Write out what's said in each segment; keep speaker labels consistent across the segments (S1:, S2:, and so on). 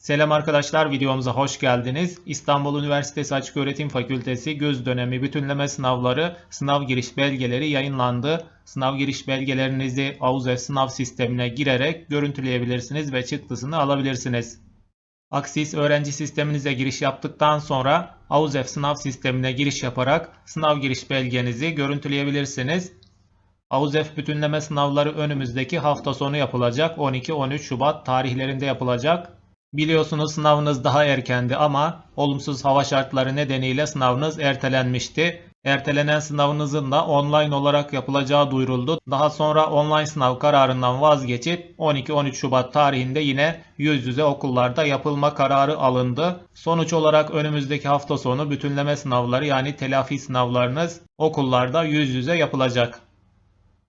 S1: Selam arkadaşlar, videomuza hoş geldiniz. İstanbul Üniversitesi Açıköğretim Fakültesi göz dönemi bütünleme sınavları sınav giriş belgeleri yayınlandı. Sınav giriş belgelerinizi AUZE sınav sistemine girerek görüntüleyebilirsiniz ve çıktısını alabilirsiniz. Aksis öğrenci sisteminize giriş yaptıktan sonra AUZEF sınav sistemine giriş yaparak sınav giriş belgenizi görüntüleyebilirsiniz. AUZEF bütünleme sınavları önümüzdeki hafta sonu yapılacak. 12-13 Şubat tarihlerinde yapılacak. Biliyorsunuz sınavınız daha erkendi ama olumsuz hava şartları nedeniyle sınavınız ertelenmişti. Ertelenen sınavınızın da online olarak yapılacağı duyuruldu. Daha sonra online sınav kararından vazgeçip 12-13 Şubat tarihinde yine yüz yüze okullarda yapılma kararı alındı. Sonuç olarak önümüzdeki hafta sonu bütünleme sınavları yani telafi sınavlarınız okullarda yüz yüze yapılacak.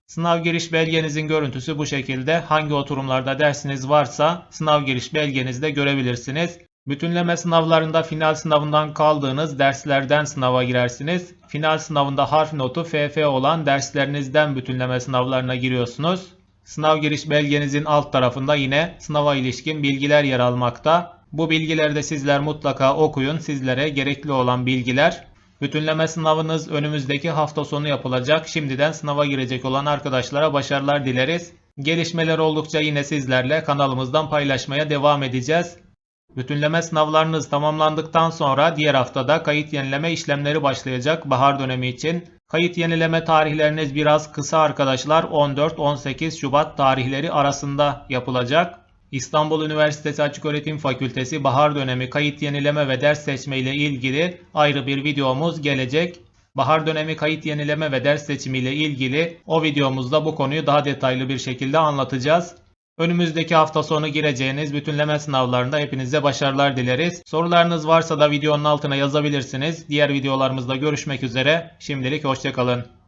S1: Sınav giriş belgenizin görüntüsü bu şekilde. Hangi oturumlarda dersiniz varsa sınav giriş belgenizde görebilirsiniz. Bütünleme sınavlarında final sınavından kaldığınız derslerden sınava girersiniz. Final sınavında harf notu FF olan derslerinizden bütünleme sınavlarına giriyorsunuz. Sınav giriş belgenizin alt tarafında yine sınava ilişkin bilgiler yer almakta. Bu bilgileri de sizler mutlaka okuyun. Sizlere gerekli olan bilgiler Bütünleme sınavınız önümüzdeki hafta sonu yapılacak. Şimdiden sınava girecek olan arkadaşlara başarılar dileriz. Gelişmeler oldukça yine sizlerle kanalımızdan paylaşmaya devam edeceğiz. Bütünleme sınavlarınız tamamlandıktan sonra diğer haftada kayıt yenileme işlemleri başlayacak bahar dönemi için. Kayıt yenileme tarihleriniz biraz kısa arkadaşlar. 14-18 Şubat tarihleri arasında yapılacak. İstanbul Üniversitesi Açıköğretim Fakültesi bahar dönemi kayıt yenileme ve ders seçme ile ilgili ayrı bir videomuz gelecek. Bahar dönemi kayıt yenileme ve ders seçimi ile ilgili o videomuzda bu konuyu daha detaylı bir şekilde anlatacağız. Önümüzdeki hafta sonu gireceğiniz bütünleme sınavlarında hepinize başarılar dileriz. Sorularınız varsa da videonun altına yazabilirsiniz. Diğer videolarımızda görüşmek üzere. Şimdilik hoşçakalın.